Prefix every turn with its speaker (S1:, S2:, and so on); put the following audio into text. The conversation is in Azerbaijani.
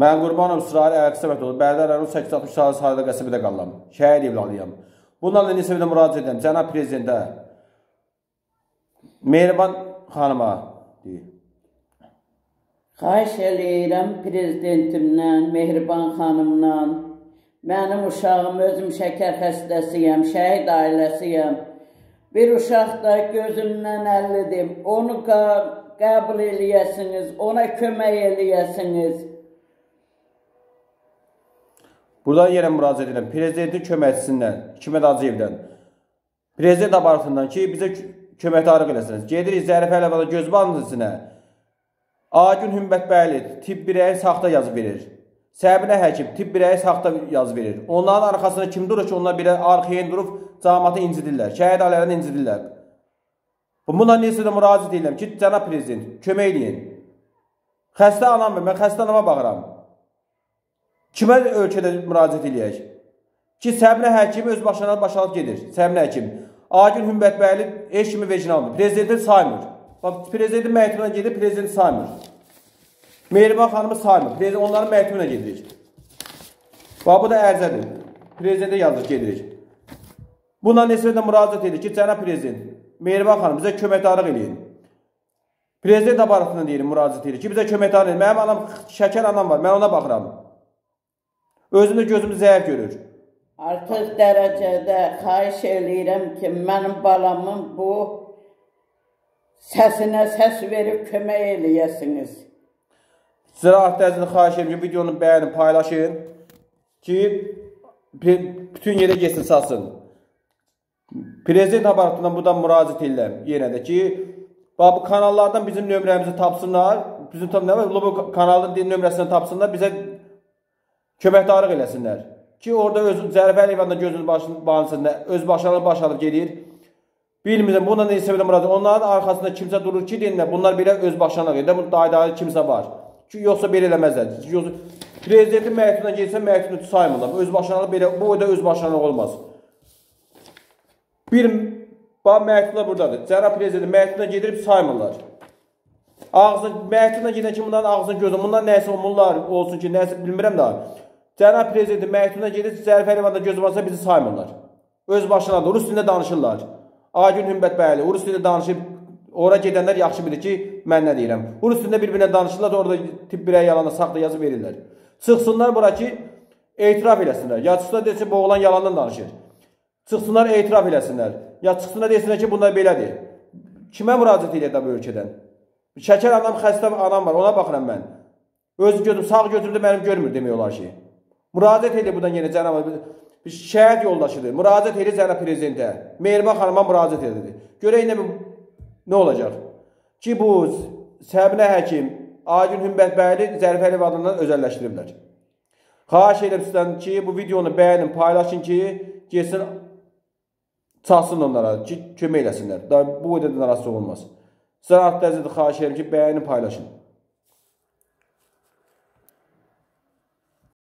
S1: Mən Qurbanov İsrail Əqsəmətov, Bərdər rayonu 860 sahə sahədə qəsəbədə qalıram. Şəhid evladıyam. Bundan da nisbədə müraciət edirəm cənab prezidentə. Mehriban xanıma deyir.
S2: Xahiş eləyirəm prezidentimdən, Mehriban xanımdan. Mənim uşağım özüm şəkər xəstəsiyəm, şəhid ailəsiyəm. Bir uşaq da gözündən əllidir. Onu qəbul eləyəsiniz, ona kömək eləyəsiniz.
S1: Buradan yenə müraciət edirəm. Prezidentin köməkçisindən, Hikmət Hacıyevdən, prezident aparatından ki, bizə köməkdarlıq eləsiniz. Gedirik Zərif Əliyevada göz bandısına. Agün Hümbətbəyli tibb birəyi saxta yazı verir. Səbinə həkim tibb birəyi saxta yazı verir. Onların arxasında kim durur ki, onlar birə arxayan durub cəmatı incidirlər, şəhid ailələrini incidirlər. Buna necə də müraciət edirəm ki, cənab prezident, kömək eləyin. Xəstə anam, mən xəstə anama baxıram. Kimə ölkədə müraciət eləyək? Ki, Səbinə həkim öz başına başalıb gedir. Səbinə həkim. Agil Hümbətbəyli heç kimi vecini almır. Prezidenti saymır. Bax, prezidentin məktubuna gedir, prezident saymır. Mehriban xanımı saymır. Prezident onların məktubuna gedirik. Bax, bu da ərzədir. Prezidentə yazır, gedirik. Buna nisbətən müraciət edir ki, cənab prezident, Mehriban xanım bizə köməkdarlıq eləyin. Prezident aparatından deyirim, müraciət edir ki, bizə köməkdarlıq eləyin. Mənim anam, şəkər anam var, mən ona baxıram. Özümdə gözüm zəif görür.
S2: Artıq dərəcədə xahiş eləyirəm ki, mənim balamın bu səsinə səs verib kömək eləyəsiniz.
S1: Ziraat dəzini xahiş edirəm ki, videonu bəyənin, paylaşın ki, bütün yerə getsin, satsın. Prezident aparatından buradan müraciət edirəm yenə də ki, bu kanallardan bizim nömrəmizi tapsınlar, bizim tam nə var, bu kanalın nömrəsini tapsınlar, bizə köməkdarlıq eləsinlər. Ki, orada öz Zərif Əliyevanda gözünün başını bağlansın, öz başlarına baş alıb gedir. Bilmirəm, bununla nə istəyirəm müraciət. Onların arxasında kimsə durur ki, deyirlər, bunlar belə öz başlarına gedir. Bu daydalı kimsə var. Ki, yoxsa belə eləməzlər. Yoxsa prezidentin məktubuna getsə, məktubunu saymırlar. Öz başlarına belə, bu da öz başlarına olmaz. Bir bax məktublar burdadır. Cənab prezident məktubuna gedirib saymırlar. Ağzı məktubuna gedən ki, bunların ağzını gözü, bunlar nəsə umurlar olsun ki, nəsə bilmirəm də. Cənab prezidentin məktubuna gedir, Zərif Əliyevanda gözü varsa bizi saymırlar. Öz başına da rus dilində danışırlar. Agün Hümbət bəyli, rus dilində danışıb, ora gedənlər yaxşı bilir ki, mən nə deyirəm. Rus dilində bir-birinə danışırlar, orada tip birəyə yalanla saxta yazı verirlər. Çıxsınlar bura ki, etiraf eləsinlər. Ya çıxsınlar desin, bu oğlan yalandan danışır. Çıxsınlar etiraf eləsinlər. Ya çıxsınlar desinlər ki, bunlar belədir. Kimə müraciət edir bu ölkədən? Şəkər anam, xəstə anam var, ona baxıram mən. Öz gözüm, sağ gözümdə mənim görmür demək olar ki. Müraciət edir buradan yenə cənab şəhid yoldaşıdır. Müraciət edir cənab prezidentə. Mehriban xanıma müraciət edir. Görək nə nə olacaq? Ki bu Səbinə həkim Agün Hümbətbəyli Zərif Əliyev adından özəlləşdiriblər. Xahiş edirəm sizdən ki, bu videonu bəyənin, paylaşın ki, getsin çalsın onlara ki, kömək eləsinlər. Da bu qədər narazı olmaz. Sizə artıq xahiş edirəm ki, bəyənin, paylaşın.